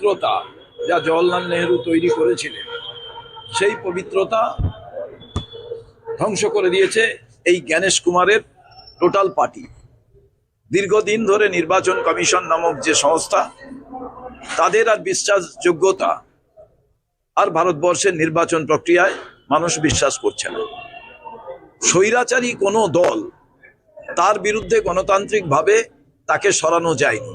পবিত্রতা যা জওয়াহরলাল নেহরু তৈরি করেছিলেন, সেই পবিত্রতা ধ্বংস করে দিয়েছে এই জ্ঞানেশ কুমারের টোটাল পার্টি। দীর্ঘদিন ধরে নির্বাচন কমিশন নামক যে সংস্থা, তাদের আর বিশ্বাসযোগ্যতা আর ভারতবর্ষের নির্বাচন প্রক্রিয়ায় মানুষ বিশ্বাস করছে না। স্বৈরাচারী কোনো দল তার বিরুদ্ধে গণতান্ত্রিকভাবে তাকে সরানো যায়নি।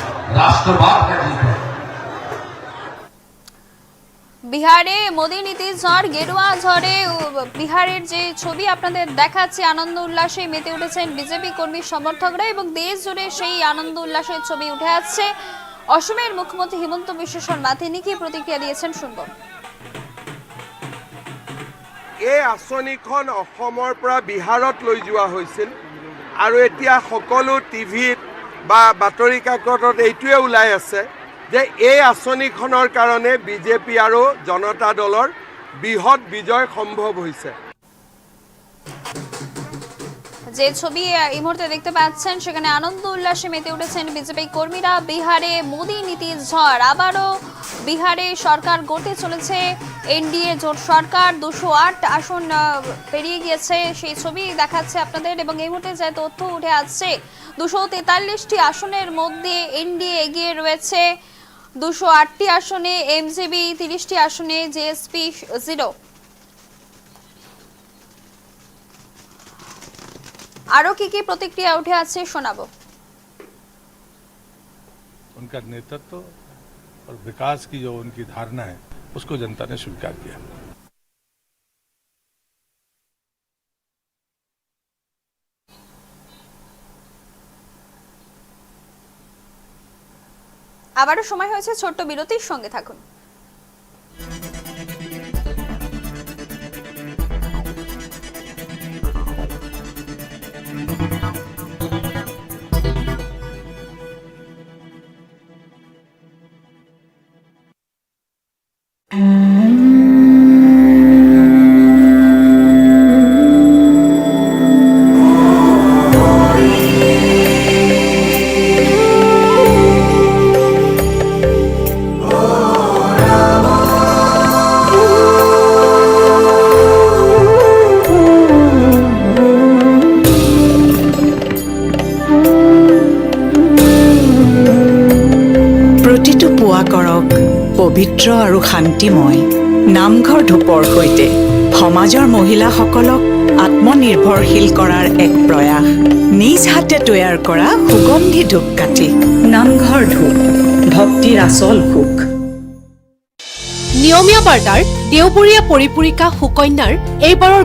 राष्ट्रवाद का जीत है বিহারে মোদী নীতি ঝড় গেরুয়া ঝড়ে উ- বিহারের যে ছবি আপনাদের দেখাচ্ছে আনন্দ উল্লাসে মেতে উঠেছেন বিজেপি কর্মী সমর্থকরা এবং দেশ জুড়ে সেই আনন্দ উল্লাসের ছবি উঠে আসছে অসমের মুখ্যমন্ত্রী হিমন্ত বিশ্ব শর্মা তিনি কি প্রতিক্রিয়া দিয়েছেন শুনবো এই আঁচনিখন অসমৰ পৰা বিহাৰত লৈ যোৱা হৈছিল আৰু এতিয়া সকলো টিভিত বা বাতৰি কাকতত এইটোৱে ওলাই আছে যে এই আঁচনিখনৰ কাৰণে বিজেপি আৰু জনতা দলৰ বৃহৎ বিজয় সম্ভৱ হৈছে। যে ছবি এই মুহূর্তে দেখতে পাচ্ছেন, সেখানে আনন্দ উল্লাসে মেতে উঠেছেন বিজেপি কর্মীরা। বিহারে মোদী নীতির ঝড়, আবারও বিহারে সরকার গড়তে চলেছে এনডিএ জোট সরকার। দুশো আট আসন পেরিয়ে গিয়েছে, সেই ছবি দেখাচ্ছে আপনাদের এবং এই মুহূর্তে যে তথ্য উঠে আসছে দুশো তেতাল্লিশটি আসনের মধ্যে এনডিএ এগিয়ে রয়েছে দুশো আটটি আসনে এমজিবি তিরিশটি আসনে জেএসপি জিরো আরও কি কি প্রতিক্রিয়া উঠে আছে শোনাবো उनका नेतृत्व और विकास की जो उनकी धारणा है उसको जनता ने स्वीकार किया আবারও সময় হয়েছে ছোট্ট বিরতির সঙ্গে থাকুন। পবিত্ৰ আৰু শান্তিময়। নামঘৰ ধূপৰ সৈতে সমাজৰ মহিলাসকলক আত্মনিৰ্ভৰশীল কৰাৰ এক প্ৰয়াস। নিজ হাতে তৈয়াৰ কৰা সুগন্ধি ধূপকাঠি নামঘৰ ধূপ ভক্তিৰ আচল সুখ। নিয়মীয়া বাৰ্তাৰ দেওবৰীয়া পৰিপূৰিকা সুকন্যাৰ এইবাৰৰ